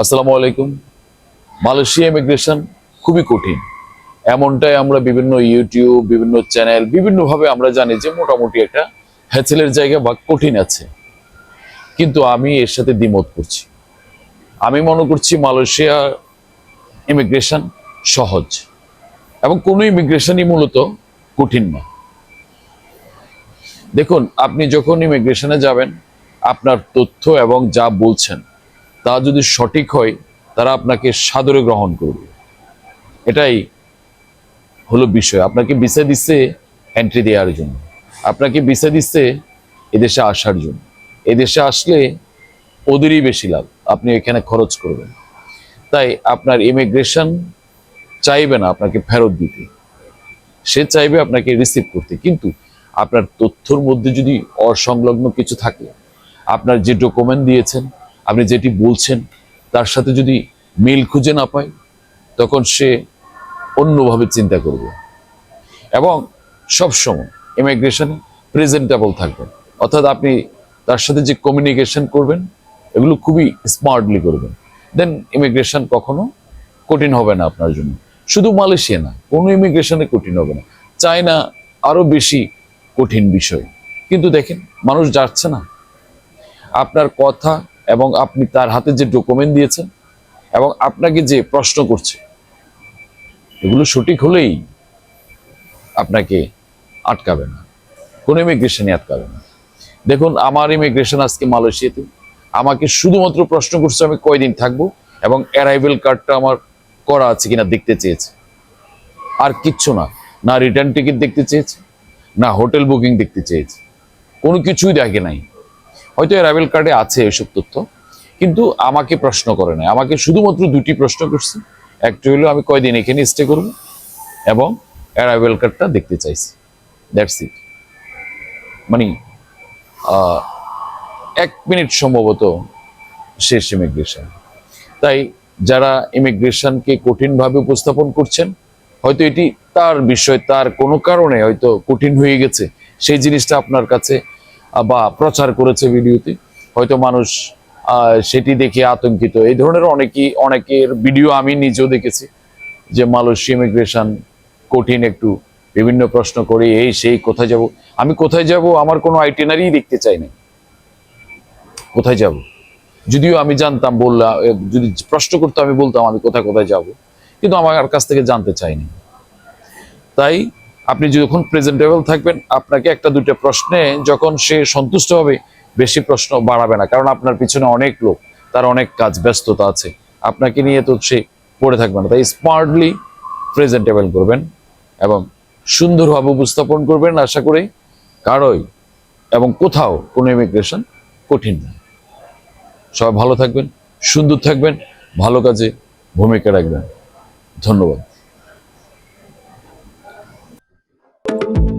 আসসালামু আলাইকুম। Malaysia immigration খুবই কঠিন। এমনটাই আমরা বিভিন্ন ইউটিউব, বিভিন্ন চ্যানেল, বিভিন্নভাবে আমরা জানি যে মোটামুটি একটা হ্যাচেলের জায়গা বা কঠিন আছে। কিন্তু আমি এর সাথে দ্বিমত করছি। আমি মনে করছি মালয়েশিয়া ইমিগ্রেশন সহজ এবং কোনো ইমিগ্রেশনই মূলত কঠিন না। দেখুন, আপনি যখন ইমিগ্রেশনে যাবেন, আপনার তথ্য এবং যা বলছেন তা যদি সঠিক হয়, তারা আপনাকে সাদরে গ্রহণ করবে। এটাই হলো বিষয়। আপনাকে ভিসা দিচ্ছে এন্ট্রি দেওয়ার জন্য। আপনাকে ভিসা দিচ্ছে এদেশে আসার জন্য। এদেশে আসলে ওদেরই বেশি লাভ। আপনি এখানে খরচ করবেন। তাই আপনার ইমিগ্রেশন চাইবে না আপনাকে ফেরত দিতে। সে চাইবে আপনাকে রিসিভ করতে। কিন্তু আপনার তথ্যর মধ্যে যদি অসংলগ্ন কিছু থাকে, আপনার যে ডকুমেন্ট দিয়েছেন আপনি যেটি বলছেন, তার সাথে যদি মিল খুঁজে না পায়, তখন সে অন্যভাবে চিন্তা করবে। এবং সবসময় ইমিগ্রেশনে প্রেজেন্টেবল থাকবেন। অর্থাৎ আপনি তার সাথে যে কমিউনিকেশন করবেন, এগুলো খুবই স্মার্টলি করবেন। দেন ইমিগ্রেশন কখনো কঠিন হবে না আপনার জন্য। শুধু মালয়েশিয়া না, কোনো ইমিগ্রেশনে কঠিন হবে না। চায়না আরও বেশি কঠিন বিষয়। কিন্তু দেখেন, মানুষ যাচ্ছে না। আপনার কথা এবং আপনি তার হাতে যে ডকুমেন্ট দিয়েছেন এবং আপনাকে যে প্রশ্ন করছে, এগুলো সঠিক হলেই আপনাকে আটকাবে না। কোনো ইমিগ্রেশনই আটকাবে না। দেখুন, আমার ইমিগ্রেশন আজকে মালয়েশিয়াতে। আমাকে শুধুমাত্র প্রশ্ন করছে আমি কয়দিন থাকব এবং অ্যারাইভেল কার্ডটা আমার করা আছে কিনা দেখতে চেয়েছে। আর কিচ্ছু না। না রিটার্ন টিকিট দেখতে চেয়েছে, না হোটেল বুকিং দেখতে চেয়েছে। কোনো কিছুই দেখে নাই। হয়তো অ্যারাইভেল কার্ডে আছে এসব তথ্য, কিন্তু আমাকে প্রশ্ন করে নাই। আমাকে শুধুমাত্র দুটি প্রশ্ন করছে। একটা হলো, আমি কয়দিন এখানে স্টে করব এবং অ্যারাইভেল কার্ডটা দেখতে চাইছি। দ্যাটস ইট মানে এক মিনিট সম্ভবত শেষ ইমিগ্রেশন তাই যারা ইমিগ্রেশনকে কঠিনভাবে উপস্থাপন করছেন, হয়তো এটি তার বিষয়, তার কোনো কারণে হয়তো কঠিন হয়ে গেছে। সেই জিনিসটা আপনার কাছে বা প্রচার করেছে ভিডিওতে, হয়তো মানুষ সেটি দেখে আতঙ্কিত। এই ধরনের অনেকেই, অনেকের ভিডিও আমি নিজেও দেখেছি যে মালয়েশিয়া ইমিগ্রেশন কঠিন একটু বিভিন্ন প্রশ্ন করে, এই সেই, কোথায় যাব? আমি কোথায় যাব আমার কোনো আইটেনারি দেখতে চাই না কোথায় যাব? যদিও আমি জানতাম বললাম যদি প্রশ্ন করতো আমি বলতাম আমি কোথায় কোথায় যাব। কিন্তু আমার কাছ থেকে জানতে চাইনি। তাই আপনি যখন প্রেজেন্টেবল থাকবেন, আপনাকে একটা দুটো প্রশ্নে যখন সে সন্তুষ্ট হবে, বেশি প্রশ্ন বাড়াবে না। কারণ আপনার পিছনে অনেক লোক, তার অনেক কাজ, ব্যস্ততা আছে। আপনাকে নিয়ে তো সে পড়ে থাকবে না। তাই স্মার্টলি প্রেজেন্টেবল করবেন এবং সুন্দরভাবে উপস্থাপন করবেন, আশা করি কারোই এবং কোথাও কোনো ইমিগ্রেশন কঠিন না। সবাই ভালো থাকবেন, সুন্দর থাকবেন, ভালো কাজে ভূমিকা রাখবেন। ধন্যবাদ। Thank you.